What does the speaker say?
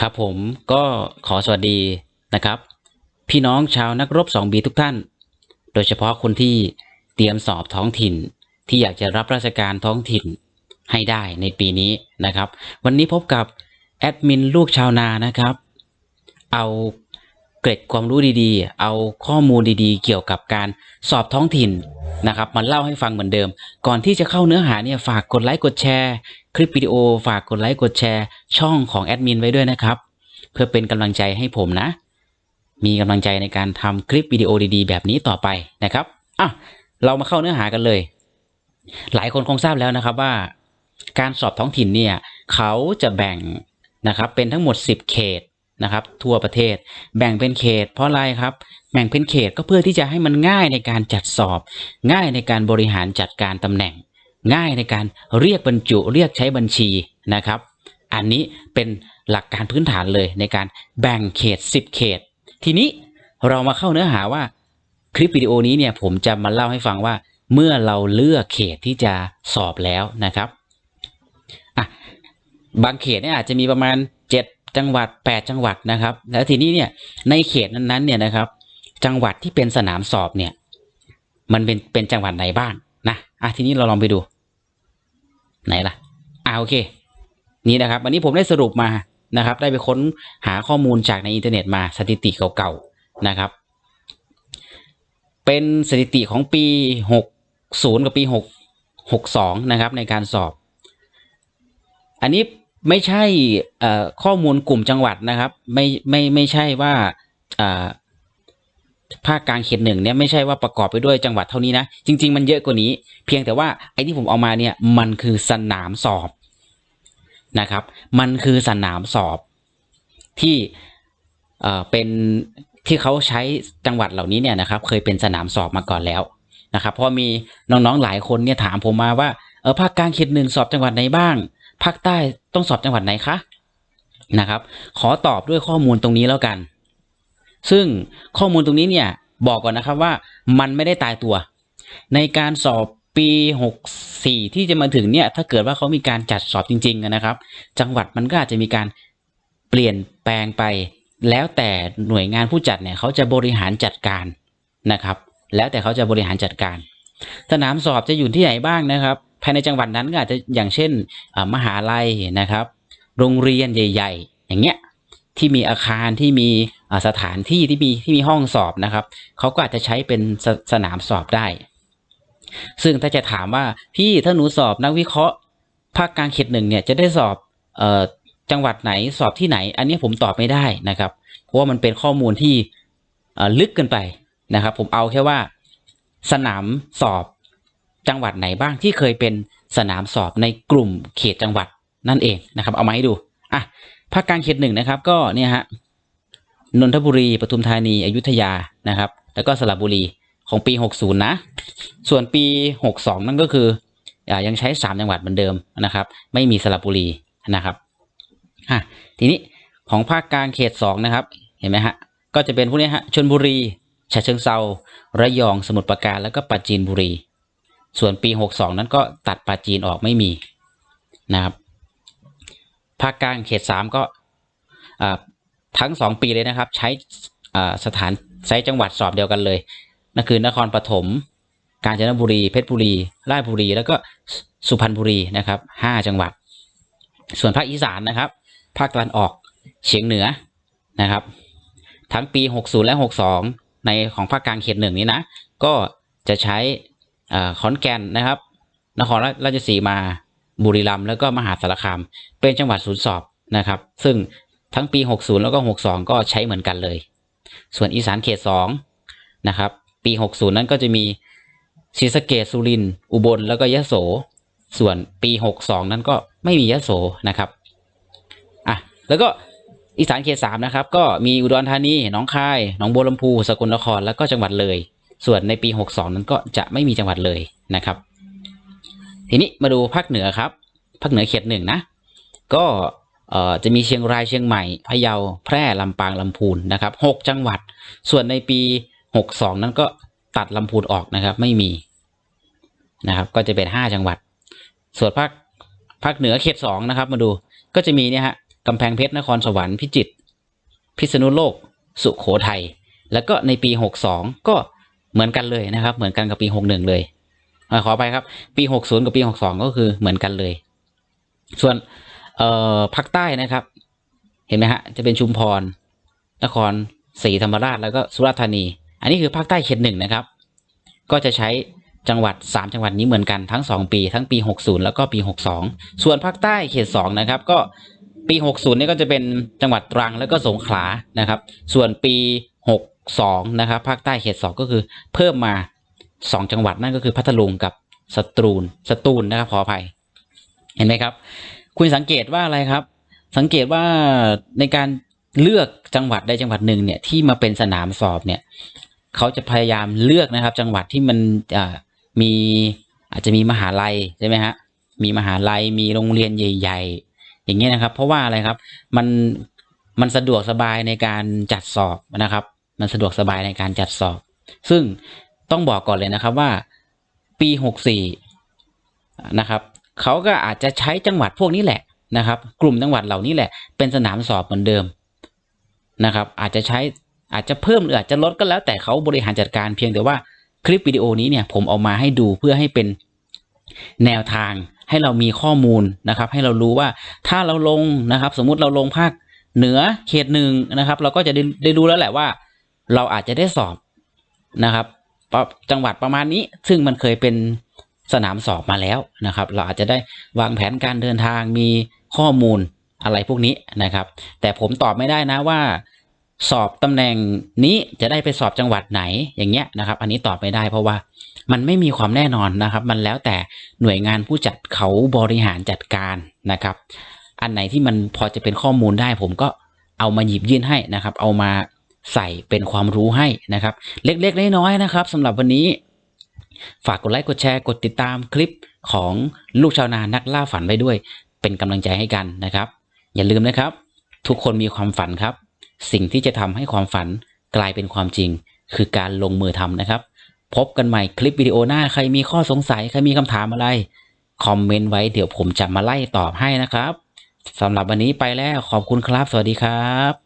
ครับผมก็ขอสวัสดีนะครับ พี่น้องชาวนักรบ 2B ทุกท่าน โดยเฉพาะคนที่เตรียมสอบท้องถิ่น ที่อยากจะรับราชการท้องถิ่นให้ได้ในปีนี้นะครับ วันนี้พบกับแอดมินลูกชาวนานะครับ เอา เกร็ดความรู้ดีๆ เอาข้อมูลดีๆ เกี่ยวกับการสอบท้องถิ่นนะครับมาเล่าให้ฟังเหมือนเดิม ก่อนที่จะเข้าเนื้อหาเนี่ยฝากกดไลค์กดแชร์ คลิปวิดีโอฝากกดไลค์กดแชร์ ช่องของแอดมินไว้ด้วยนะครับ เพื่อเป็นกำลังใจให้ผมนะ มีกำลังใจในการทำคลิปวิดีโอดีๆ แบบนี้ต่อไปนะครับอะเรามาเข้าเนื้อหากันเลย หลายคนคงทราบแล้วนะครับว่า การสอบท้องถิ่นเนี่ยเขาจะแบ่งนะครับเป็นทั้งหมด 10 เขต นะครับ ทั่วประเทศ แบ่งเป็นเขต เพราะอะไรครับ แบ่งเป็นเขตก็เพื่อที่จะให้มันง่ายในการจัดสอบ ง่ายในการบริหารจัดการตำแหน่ง ง่ายในการเรียกบรรจุเรียกใช้บัญชีนะครับ อันนี้เป็นหลักการพื้นฐานเลยในการแบ่งเขต 10 เขต ทีนี้เรามาเข้าเนื้อหาว่าคลิปวิดีโอนี้เนี่ยผมจะมาเล่าให้ฟังว่า เมื่อเราเลือกเขตที่จะสอบแล้วนะครับอะบางเขตเนี่ยอาจจะมีประมาณ จังหวัด 8 จังหวัดนะครับ แล้วทีนี้เนี่ยในเขตนั้นๆเนี่ยนะครับ จังหวัดที่เป็นสนามสอบเนี่ย มันเป็นเป็นจังหวัดไหนบ้างนะอะทีนี้เราลองไปดู ไหนล่ะอ่าโอเค นี่นะครับวันนี้ผมได้สรุปมานะครับ ได้ไปค้นหาข้อมูลจากในอินเทอร์เน็ตมาสถิติเก่าๆนะครับ เป็นสถิติของปี 60 กับปี 6 62 นะครับ ในการสอบ อันนี้ ไม่ใช่ข้อมูลกลุ่มจังหวัดนะครับ ไม่ไม่ไม่ใช่ว่าภาคกลางเขตหนึ่งเนี่ยไม่ใช่ว่าประกอบไปด้วยจังหวัดเท่านี้นะ จริง ๆ มันเยอะกว่านี้ เพียงแต่ว่าไอ้ที่ผมเอามาเนี่ยมันคือสนามสอบนะครับ มันคือสนามสอบที่เอ่อเป็นที่เขาใช้จังหวัดเหล่านี้เนี่ยนะครับ เคยเป็นสนามสอบมาก่อนแล้วนะครับเพราะมีน้องๆหลายคนเนี่ยถามผมมาว่าเออภาคกลางเขตหนึ่งสอบจังหวัดไหนบ้าง ภาคใต้ต้องสอบจังหวัดไหนคะนะครับ ขอตอบด้วยข้อมูลตรงนี้แล้วกัน ซึ่งข้อมูลตรงนี้เนี่ยบอกก่อนนะครับว่ามันไม่ได้ตายตัว ในการสอบปี 64 ที่จะมาถึงเนี่ยถ้าเกิดว่าเขามีการจัดสอบจริงๆนะครับ จังหวัดมันก็อาจจะมีการเปลี่ยนแปลงไป แล้วแต่หน่วยงานผู้จัดเนี่ยเขาจะบริหารจัดการนะครับ แล้วแต่เขาจะบริหารจัดการ สนามสอบจะอยู่ที่ไหนบ้างนะครับ ภายในจังหวัดนั้นก็อาจจะอย่างเช่นมหาลัยนะครับ โรงเรียนใหญ่ ๆ อย่างเงี้ยที่มีอาคารที่มีสถานที่ที่มีที่มีห้องสอบนะครับเขาก็อาจจะใช้เป็นสสนามสอบได้ ซึ่งถ้าจะถามว่าพี่ถ้าหนูสอบนักวิเคราะห์ภาคกลางเขตหนึ่งเนี่ยจะได้สอบออจังหวัดไหนสอบที่ไหน อันนี้ผมตอบไม่ได้นะครับ เพราะว่ามันเป็นข้อมูลที่ลึกเกินไปนะครับ ผมเอาแค่ว่าสนามสอบ จังหวัดไหนบ้างที่เคยเป็นสนามสอบในกลุ่มเขตจังหวัดนั่นเองนะครับ เอามาให้ดูอะภาคกลางเขตหนึ่งนะครับ ก็เนี่ยฮะนนทบุรีปทุมธานีอยุธยานะครับ แล้วก็สระบุรีของปี 60 นะ ส่วนปี 62 นั่นก็คืออยังใช้ 3 จังหวัดเหมือนเดิมนะครับ ไม่มีสระบุรีนะครับอะทีนี้ของภาคกลางเขต 2 นะครับ เห็นไหมฮะ ก็จะเป็นพวกนี้ฮะชลบุรีฉะเชิงเซาระยองสมุทรปราการแล้วก็ปราจีนบุรี ส่วนปี 62 นั้นก็ตัดปาจีนออกไม่มีนะครับภาคกลางเขต 3 ก็ทั้ง 2 ปีเลยนะครับ ใช้สถานใช้จังหวัดสอบเดียวกันเลยนั่นคือนครปฐมกาญจนบุรีเพชรบุรีราชบุรี แล้วก็สุพรรณบุรีนะครับห้าจังหวัด ส่วนภาคอีสานนะครับ ภาคตะวันออกเฉียงเหนือนะครับ ทั้งปี 60 และ 62 ในของภาคกลางเขตหนึ่งนี้นะ ก็จะใช้ ขอนแก่นนะครับ นครราชสีมาบุรีรัมย์แล้วก็มหาสารคาม เป็นจังหวัดศูนย์สอบนะครับ ซึ่งทั้งปี 60 แล้วก็ 62 ก็ใช้เหมือนกันเลย ส่วนอีสานเขต2นะครับ ปี 60 นั้นก็จะมีศรีสะเกดสุรินทร์อุบลแล้วก็ยะโส ส่วนปี 62 นั้นก็ไม่มียะโสนะครับอะแล้วก็อีสานเขต3นะครับ ก็มีอุดรธานีหนองคายหนองบัวลำพูสกลนครแล้วก็จังหวัดเลย ส่วนในปี 62 นั้นก็จะไม่มีจังหวัดเลยนะครับ ทีนี้มาดูภาคเหนือครับ ภาคเหนือเขตหนึ่งนะ ก็จะมีเชียงรายเชียงใหม่พะเยาแพร่ลำปางลำพูนนะครับหกจังหวัด ส่วนในปี 62 นั้นก็ตัดลำพูนออกนะครับ ไม่มีนะครับก็จะเป็น 5 จังหวัด ส่วนภาคภาคเหนือเขต2นะครับ มาดูก็จะมีเนี่ยฮะกำแพงเพชรนครสวรรค์พิจิตรพิษณุโลก สุขโขทัยแล้วก็ในปีหกสองก็ เหมือนกันเลยนะครับ เหมือนกันกับปีหกหนึ่งเลยอขอไปครับ ปีหกศูนย์กับปีหกสองก็คือเหมือนกันเลย ส่วนเอ่อภาคใต้นะครับ เห็นไหมฮะ จะเป็นชุมพร นครศรีธรรมราชแล้วก็สุราษฎร์ธานี อันนี้คือภาคใต้เขตหนึ่งนะครับ ก็จะใช้จังหวัด 3 จังหวัดนี้เหมือนกันทั้ง 2 ปีทั้งปี 60 แล้วก็ปี 62 ส่วนภาคใต้เขต2นะครับ ก็ปี 60นี่ก็จะเป็นจังหวัดตรังแล้วก็สงขลานะครับ ส่วนปี 62นะครับภาคใต้เขต2ก็คือเพิ่มมา 2 จังหวัดนั่นก็คือพัทลุงกับสตรูลสตูลนะครับขออภัย เห็นไหมครับ คุณสังเกตว่าอะไรครับ สังเกตว่าในการเลือกจังหวัดใดจังหวัดหนึ่งเนี่ยที่มาเป็นสนามสอบเนี่ยเขาจะพยายามเลือกนะครับ จังหวัดที่มันมีอาจจะมีมหาลัยใช่ไหมฮะมีมหาลัยมีโรงเรียนใหญ่ ๆ อย่างเงี้ยนะครับ เพราะว่าอะไรครับมันมันสะดวกสบายในการจัดสอบนะครับ มันสะดวกสบายในการจัดสอบ ซึ่งต้องบอกก่อนเลยนะครับว่าปีหกสี่นะครับเขาก็อาจจะใช้จังหวัดพวกนี้แหละนะครับ กลุ่มจังหวัดเหล่านี้แหละเป็นสนามสอบเหมือนเดิมนะครับ อาจจะใช้อาจจะเพิ่มหรืออาจจะลดก็แล้ว แต่เขาบริหารจัดการเพียงแต่ว่าคลิปวิดีโอนี้เนี่ยผมเอามาให้ดูเพื่อให้เป็นแนวทางให้เรามีข้อมูลนะครับ ให้เรารู้ว่าถ้าเราลงนะครับ สมมุติเราลงภาคเหนือเขตหนึ่งนะครับ เราก็จะได้ได้รู้แล้วแหละว่า เราอาจจะได้สอบนะครับจังหวัดประมาณนี้ซึ่งมันเคยเป็นสนามสอบมาแล้วนะครับ เราอาจจะได้วางแผนการเดินทางมีข้อมูลอะไรพวกนี้นะครับ แต่ผมตอบไม่ได้นะว่า สอบตำแหน่งนี้จะได้ไปสอบจังหวัดไหนอย่างเงี้ยนะครับ อันนี้ตอบไม่ได้เพราะว่ามันไม่มีความแน่นอนนะครับ มันแล้วแต่หน่วยงานผู้จัดเขาบริหารจัดการนะครับ อันไหนที่มันพอจะเป็นข้อมูลได้ผมก็เอามาหยิบยื่นให้นะครับ เอามา ใส่เป็นความรู้ให้นะครับ เล็กๆน้อยๆนะครับสำหรับวันนี้ ฝากกดไลค์กดแชร์กดติดตามคลิปของลูกชาวนานักล่าฝันไว้ด้วย เป็นกำลังใจให้กันนะครับ อย่าลืมนะครับ ทุกคนมีความฝันครับ สิ่งที่จะทำให้ความฝันกลายเป็นความจริง คือการลงมือทำนะครับ พบกันใหม่คลิปวิดีโอหน้าใครมีข้อสงสัยใครมีคำถามอะไรคอมเมนต์ไว้เดี๋ยวผมจะมาไล่ตอบให้นะครับสำหรับวันนี้ไปแล้วขอบคุณครับ สวัสดีครับ